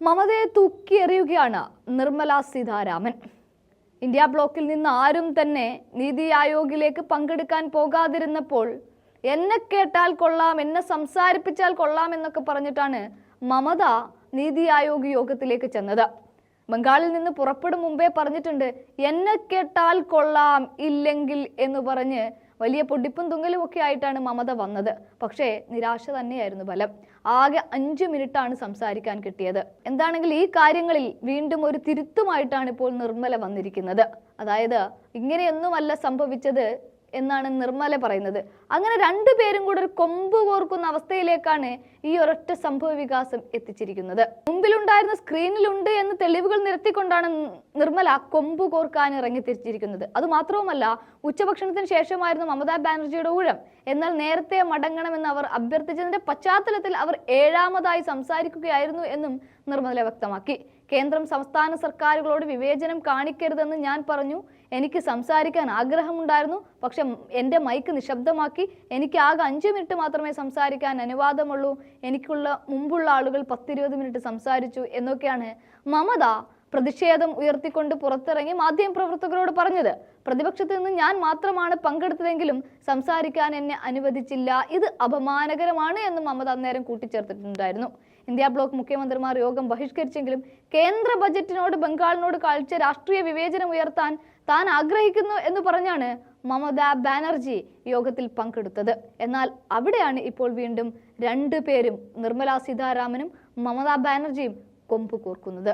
മമതയെ തൂക്കിയെറിയുകയാണ് നിർമ്മല സീതാരാമൻ. ഇന്ത്യ ബ്ലോക്കിൽ നിന്ന് ആരും തന്നെ നീതി ആയോഗിലേക്ക് പങ്കെടുക്കാൻ പോകാതിരുന്നപ്പോൾ എന്നെ കേട്ടാൽ കൊള്ളാം എന്നെ സംസാരിപ്പിച്ചാൽ കൊള്ളാം എന്നൊക്കെ പറഞ്ഞിട്ടാണ് മമത നീതി ആയോഗ് യോഗത്തിലേക്ക് ചെന്നത്. ബംഗാളിൽ നിന്ന് പുറപ്പെടും മുമ്പേ പറഞ്ഞിട്ടുണ്ട് എന്നെ കേട്ടാൽ കൊള്ളാം ഇല്ലെങ്കിൽ എന്ന് പറഞ്ഞ് വലിയ പൊടിപ്പും തുങ്ങലും ഒക്കെ ആയിട്ടാണ് മമത വന്നത്. പക്ഷേ നിരാശ തന്നെയായിരുന്നു ഫലം. ആകെ അഞ്ചു മിനിറ്റാണ് സംസാരിക്കാൻ കിട്ടിയത്. എന്താണെങ്കിൽ ഈ കാര്യങ്ങളിൽ വീണ്ടും ഒരു തിരുത്തുമായിട്ടാണ് ഇപ്പോൾ നിർമ്മല വന്നിരിക്കുന്നത്. അതായത് ഇങ്ങനെയൊന്നുമല്ല സംഭവിച്ചത് എന്നാണ് നിർമ്മല പറയുന്നത്. അങ്ങനെ രണ്ടുപേരും കൂടെ ഒരു കൊമ്പ് കോർക്കുന്ന അവസ്ഥയിലേക്കാണ് ഈ ഒരൊറ്റ സംഭവ വികാസം എത്തിച്ചിരിക്കുന്നത്. മുമ്പിലുണ്ടായിരുന്ന സ്ക്രീനിലുണ്ട് എന്ന് തെളിവുകൾ നിരത്തിക്കൊണ്ടാണ് നിർമ്മല കൊമ്പ് കോർക്കാൻ ഇറങ്ങി തിരിച്ചിരിക്കുന്നത് അത് മാത്രവുമല്ല ഉച്ചഭക്ഷണത്തിന് ശേഷമായിരുന്നു മമതാ ബാനർജിയുടെ ഊഴം. എന്നാൽ നേരത്തെ മടങ്ങണമെന്ന് അവർ അഭ്യർത്ഥിച്ചതിന്റെ പശ്ചാത്തലത്തിൽ അവർ ഏഴാമതായി സംസാരിക്കുകയായിരുന്നു എന്നും നിർമ്മല വ്യക്തമാക്കി. കേന്ദ്രം സംസ്ഥാന സർക്കാരുകളോട് വിവേചനം കാണിക്കരുതെന്ന് ഞാൻ പറഞ്ഞു. എനിക്ക് സംസാരിക്കാൻ ആഗ്രഹമുണ്ടായിരുന്നു. പക്ഷെ എന്റെ മൈക്ക് നിശബ്ദമാക്കി. എനിക്ക് ആകെ അഞ്ച് മിനിറ്റ് മാത്രമേ സംസാരിക്കാൻ അനുവാദമുള്ളൂ. എനിക്കുള്ള മുമ്പുള്ള ആളുകൾ പത്തിരുപത് മിനിറ്റ് സംസാരിച്ചു എന്നൊക്കെയാണ്. മമത പ്രതിഷേധം ഉയർത്തിക്കൊണ്ട് പുറത്തിറങ്ങി മാധ്യമപ്രവർത്തകരോട് പറഞ്ഞത് പ്രതിപക്ഷത്ത് നിന്ന് ഞാൻ മാത്രമാണ് പങ്കെടുത്തതെങ്കിലും സംസാരിക്കാൻ എന്നെ അനുവദിച്ചില്ല. ഇത് അപമാനകരമാണ് എന്ന് മമത അന്നേരം കൂട്ടിച്ചേർത്തിട്ടുണ്ടായിരുന്നു. ഇന്ത്യ ബ്ലോക്ക് മുഖ്യമന്ത്രിമാർ യോഗം ബഹിഷ്കരിച്ചെങ്കിലും കേന്ദ്ര ബജറ്റിനോട് ബംഗാളിനോട് കാഴ്ച രാഷ്ട്രീയ വിവേചനം ഉയർത്താൻ താൻ ആഗ്രഹിക്കുന്നു എന്ന് പറഞ്ഞാണ് മമതാ ബാനർജി യോഗത്തിൽ പങ്കെടുത്തത്. എന്നാൽ അവിടെയാണ് ഇപ്പോൾ വീണ്ടും രണ്ടു പേരും നിർമ്മലാ സീതാരാമനും മമതാ ബാനർജിയും കൊമ്പ് കോർക്കുന്നത്.